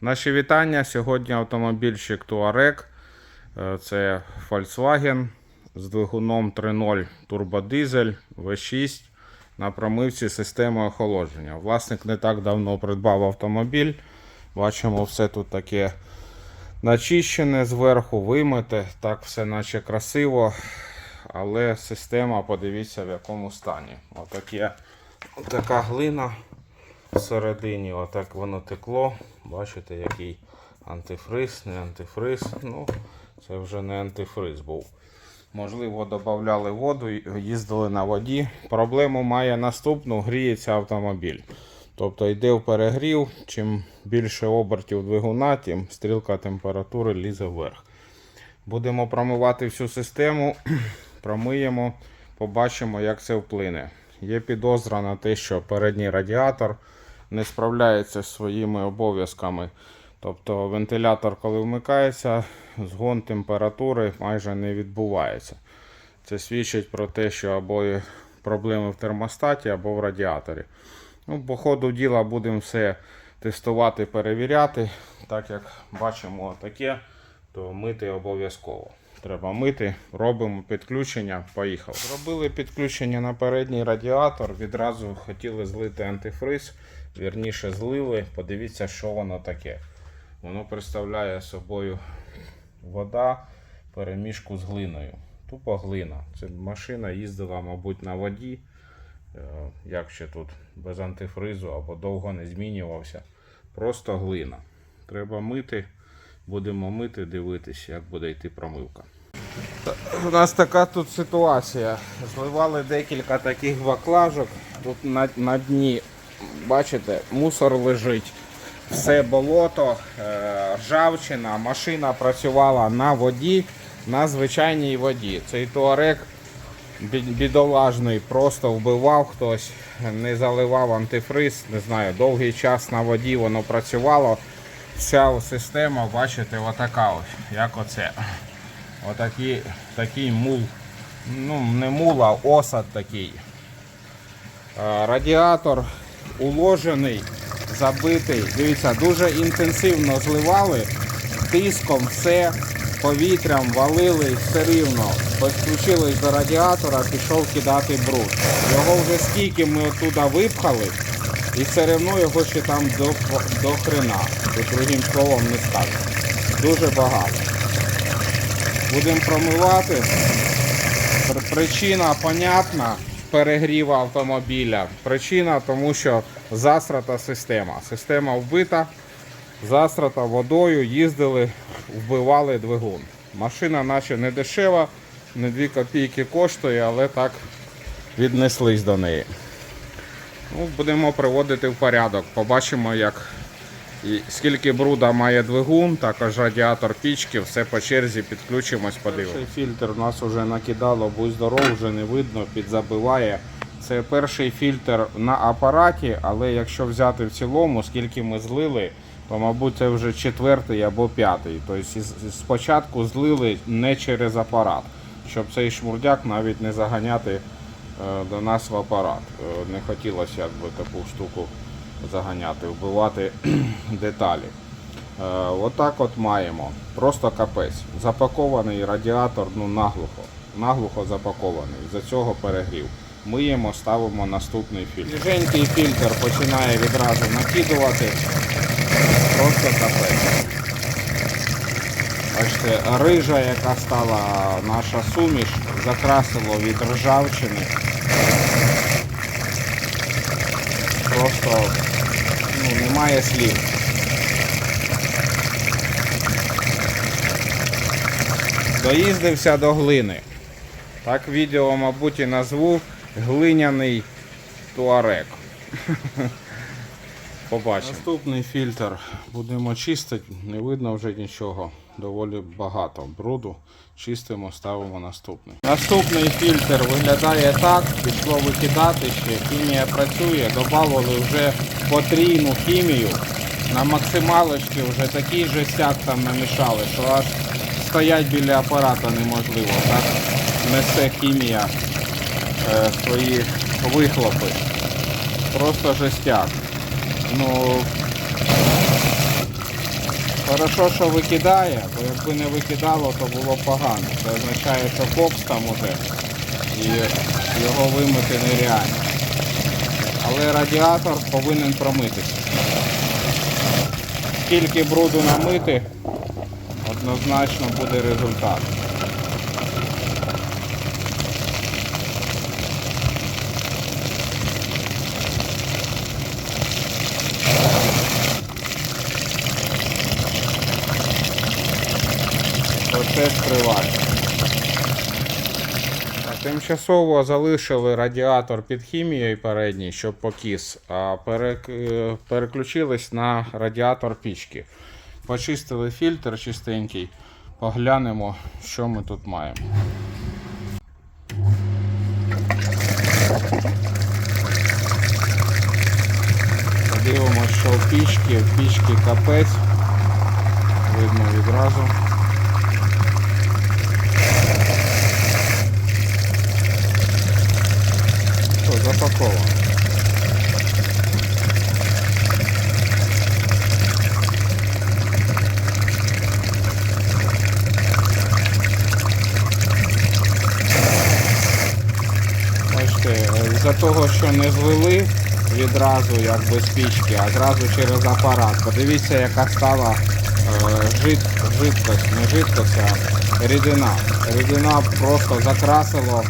Наші вітання. Сьогодні автомобільчик Touareg. Е, Це Volkswagen з двигуном 3.0 турбодизель V6 на промивці системи охолодження. Власник не так давно придбав автомобіль. Бачимо, все тут таке начищене зверху, вимите. Так все наче красиво. Але система, подивіться в якому стані. Отаке, отака глина всередині, отак воно текло. Бачите, який антифриз, не антифриз. Ну, це вже не антифриз був. Можливо, додавали воду, їздили на воді. Проблему має наступну, гріється автомобіль. Тобто йде в перегрів, чим більше обертів двигуна, тим стрілка температури лізе вверх. Будемо промивати всю систему, промиємо, побачимо, як це вплине. Є підозра на те, що передній радіатор не справляється зі своїми обов'язками. Тобто вентилятор, коли вмикається, згон температури майже не відбувається. Це свідчить про те, що або є проблеми в термостаті, або в радіаторі. Ну, по ходу діла будемо все тестувати, перевіряти. Так як бачимо таке, то мити обов'язково. Треба мити, робимо підключення, поїхали. Зробили підключення на передній радіатор, відразу хотіли злити антифриз, вірніше злили. Подивіться, що воно таке. Воно представляє собою вода, перемішку з глиною. Тупо глина. Це машина їздила, мабуть, на воді. Е, Як ще тут без антифризу або довго не змінювався. Просто глина. Треба мити. Будемо мити, дивитися, як буде йти промивка. У нас така тут ситуація. Зливали декілька таких баклажок. Тут на, на дні, бачите, мусор лежить. Все болото, е, ржавчина, машина працювала на воді, на звичайній воді. Цей туарек бідолажний просто вбивав хтось, не заливав антифриз, не знаю, довгий час на воді воно працювало. Вся система, бачите, отака ось, як оце. Отакий такий мул. Ну, не мул, а осад такий. Е, Радіатор уложений, забитий. Дивіться, дуже інтенсивно зливали, тиском все, повітрям валили все рівно. Підключились до радіатора, пішов кидати бруд. Його вже скільки ми оттуда випхали, і все одно його ще там до, до хрена. Другим словом не скажу. Дуже багато. Будемо промивати. Причина понятна перегріву автомобіля. Причина тому, що засрата система. Система вбита, засрата водою, їздили, вбивали двигун. Машина наче не дешева, не 2 копійки коштує, але так віднеслись до неї. Ну, будемо приводити в порядок. Побачимо, як і скільки бруда має двигун, також радіатор пічки, все по черзі підключимось, подивимось. Перший фільтр у нас вже накидало, будь здоров, вже не видно, підзабиває. Це перший фільтр на апараті, але якщо взяти в цілому, скільки ми злили, то мабуть це вже четвертий або п'ятий. Тобто спочатку злили не через апарат, щоб цей шмурдяк навіть не заганяти е, до нас в апарат. Е, Не хотілося якби таку штуку заганяти, вбивати деталі. Е, Отак от маємо. Просто капець. Запакований радіатор ну, наглухо. Наглухо запакований. За цього перегрів. Миємо, ставимо наступний фільтр. Свіженький фільтр починає відразу накидувати. Просто капець. Бачите, рижа, яка стала наша суміш, закрасило від ржавчини. Просто немає слів. Доїздився до глини. Так відео, мабуть, і назву глиняний туарек. Побачимо. Наступний фільтр будемо чистити, не видно вже нічого. Доволі багато бруду. Чистимо, ставимо наступний. Наступний фільтр виглядає так, пішло викидати ще. Хімія працює, додавали вже потрійну хімію. На максималочці вже такий жестяк там намішали, що аж стоять біля апарата неможливо. Так несе хімія е, свої вихлопи. Просто жестяк. Ну, Хорошо, що викидає, бо якби не викидало, то було погано. Це означає, що кокс там уже і його вимити нереально. Але радіатор повинен промитися. Скільки бруду намити, однозначно буде результат. Процес триває. А Тимчасово залишили радіатор під хімією передній, щоб покіс, а е, переключились на радіатор пічки. Почистили фільтр чистенький, поглянемо, що ми тут маємо. Подивимось, що в пічці, в пічці капець. Видно відразу. Що, запаковано. Бачите, е, за того, що не звели відразу як без пічки, а зразу через апарат. Подивіться, яка стала е, жид, жидкость, не жидкость, а рідина. Рідина просто закрасило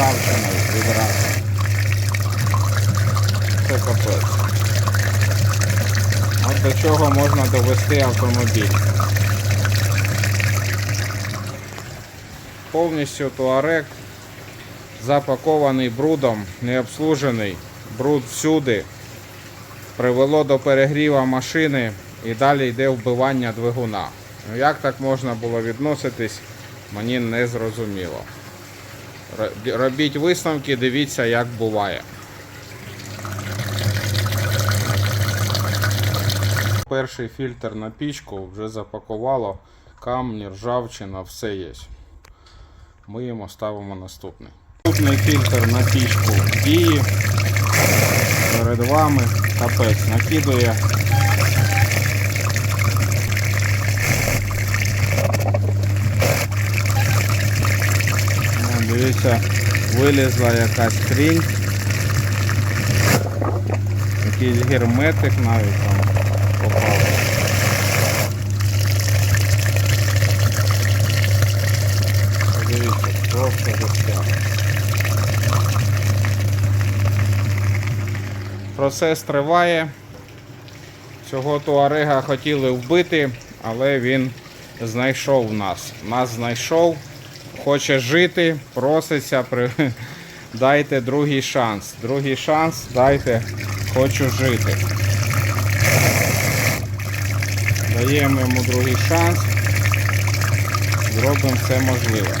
ржавчиною відразу. Це капець. От до чого можна довести автомобіль. Повністю туарек запакований брудом, не обслужений, бруд всюди. Привело до перегріва машини і далі йде вбивання двигуна. Ну, Як так можна було відноситись, мені не зрозуміло. Ро- Робіть висновки, дивіться, як буває. Перший фільтр на пічку вже запакувало, камні, ржавчина, все є. Миємо, ставимо наступний. Наступний фільтр на пічку дії. Перед вами капець накидує. Вон, вилізла якась хрінь. Якийсь герметик навіть там попав. Подивіться, просто застряг. Процес триває. Цього туарега хотіли вбити, але він знайшов нас. Нас знайшов, хоче жити, проситься, при... дайте другий шанс. Другий шанс, дайте, хочу жити. Даємо йому другий шанс. Зробимо все можливе.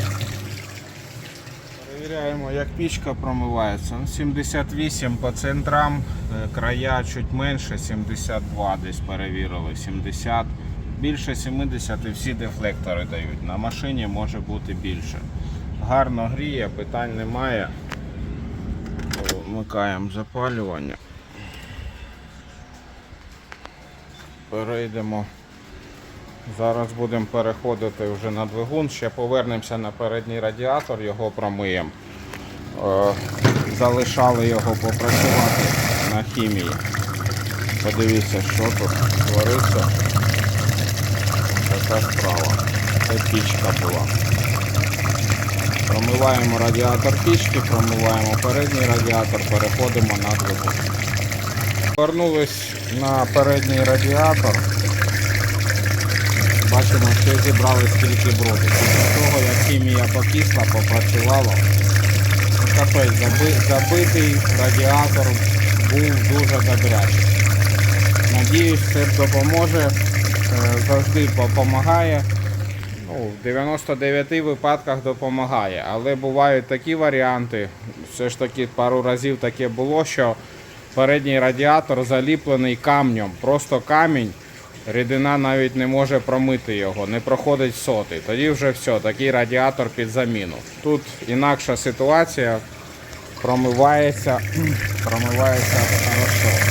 Перевіряємо, як пічка промивається. Ну, 78 по центрам, е, края чуть менше, 72 десь перевірили, 70. Більше 70 і всі дефлектори дають. На машині може бути більше. Гарно гріє, питань немає. Вмикаємо запалювання. Перейдемо. Зараз будемо переходити вже на двигун, ще повернемося на передній радіатор, його промиємо. Е, Залишали його попрацювати на хімії. Подивіться, що тут твориться. Така справа. Це пічка була. Промиваємо радіатор пічки, промиваємо передній радіатор, переходимо на двигун. Повернулись на передній радіатор. Бачимо, що зібрали скільки бруду. Після того, як хімія покисла, попрацювала. Ну, Капець, заби- забитий радіатор був дуже добрячий. Надіюсь, це допоможе. Е, Завжди допомагає. Ну, в 99 випадках допомагає. Але бувають такі варіанти. Все ж таки пару разів таке було, що передній радіатор заліплений камнем. Просто камінь. Рідина навіть не може промити його, не проходить сотий. Тоді вже все, такий радіатор під заміну. Тут інакша ситуація, промивається, промивається хорошо.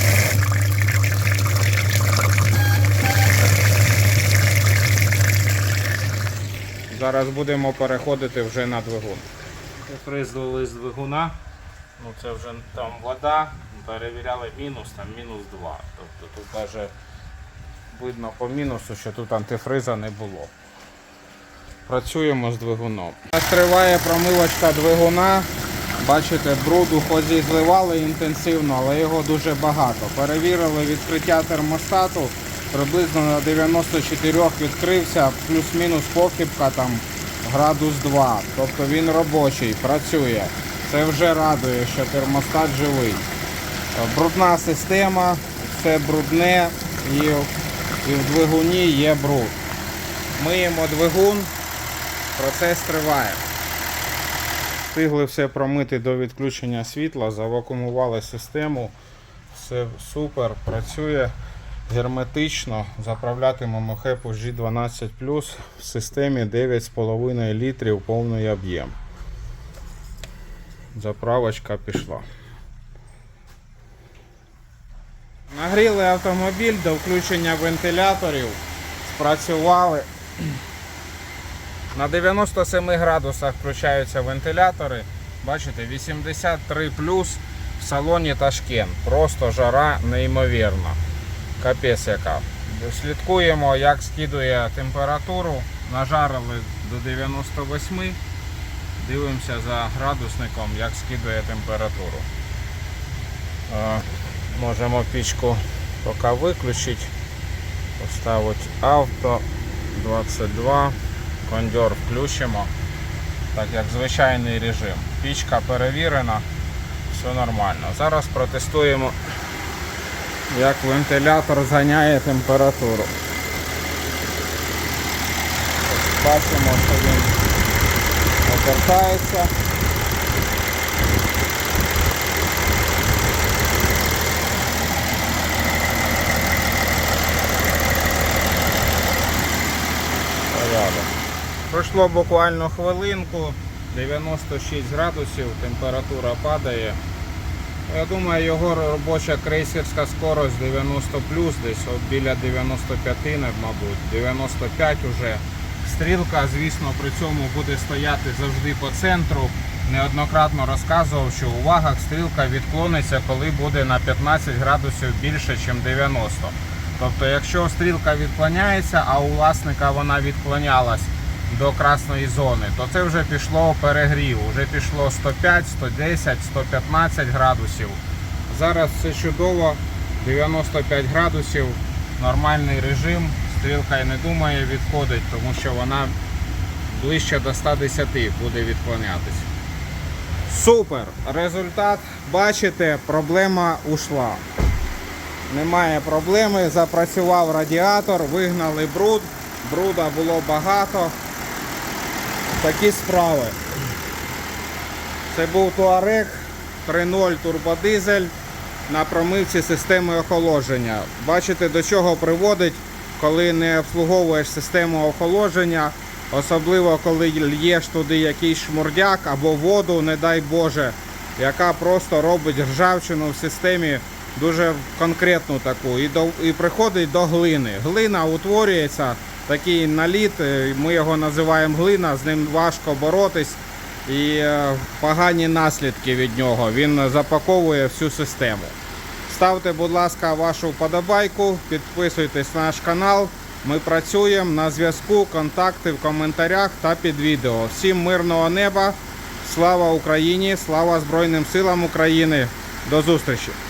Зараз будемо переходити вже на двигун. Фризли з двигуна. Ну це вже там вода. Перевіряли мінус, там мінус 2. Тобто тут навіть видно по мінусу, що тут антифриза не було. Працюємо з двигуном. Триває промивочка двигуна. Бачите, бруду хоч і зливали інтенсивно, але його дуже багато. Перевірили відкриття термостату. Приблизно на 94 відкрився, плюс-мінус похибка там градус 2. Тобто він робочий, працює. Це вже радує, що термостат живий. Брудна система, все брудне і, і в двигуні є бруд. Миємо двигун, процес триває. Встигли все промити до відключення світла, завакумували систему. Все супер, працює герметично. Заправлятимемо хепу G12 в системі 9,5 літрів повний об'єм. Заправочка пішла. Нагріли автомобіль до включення вентиляторів. Спрацювали. На 97 градусах включаються вентилятори. Бачите, 83 плюс в салоні Ташкент. Просто жара неймовірна. Капець яка. Слідкуємо, як скидує температуру. Нажарили до 98. Дивимося за градусником, як скидує температуру. Е, Можемо пічку поки виключити. Поставити авто 22. Кондьор включимо. Так як звичайний режим. Пічка перевірена, все нормально. Зараз протестуємо, як вентилятор зганяє температуру. Бачимо, що він обертається. Пройшло буквально хвилинку, 96 градусів, температура падає. Я думаю, його робоча крейсерська скорость 90 плюс, десь от біля 95, мабуть, 95 уже. Стрілка, звісно, при цьому буде стояти завжди по центру. Неоднократно розказував, що у вагах стрілка відклониться, коли буде на 15 градусів більше, ніж 90. Тобто, якщо стрілка відклоняється, а у власника вона відклонялась до красної зони, то це вже пішло перегрів. Вже пішло 105, 110, 115 градусів. Зараз все чудово, 95 градусів, нормальний режим. Стрілка і не думає відходить, тому що вона ближче до 110 буде відклонятися. Супер! Результат, бачите, проблема ушла. Немає проблеми, запрацював радіатор, вигнали бруд, бруда було багато. Такі справи. Це був Туарек 3.0 турбодизель на промивці системи охолодження. Бачите, до чого приводить, коли не обслуговуєш систему охолодження, особливо коли л'єш туди якийсь шмурдяк або воду, не дай Боже, яка просто робить ржавчину в системі дуже конкретну таку і, до, і приходить до глини. Глина утворюється, такий наліт, е, ми його називаємо глина, з ним важко боротись і е, погані наслідки від нього. Він запаковує всю систему. Ставте, будь ласка, вашу вподобайку, підписуйтесь на наш канал. Ми працюємо на зв'язку, контакти в коментарях та під відео. Всім мирного неба, слава Україні, слава Збройним силам України. До зустрічі!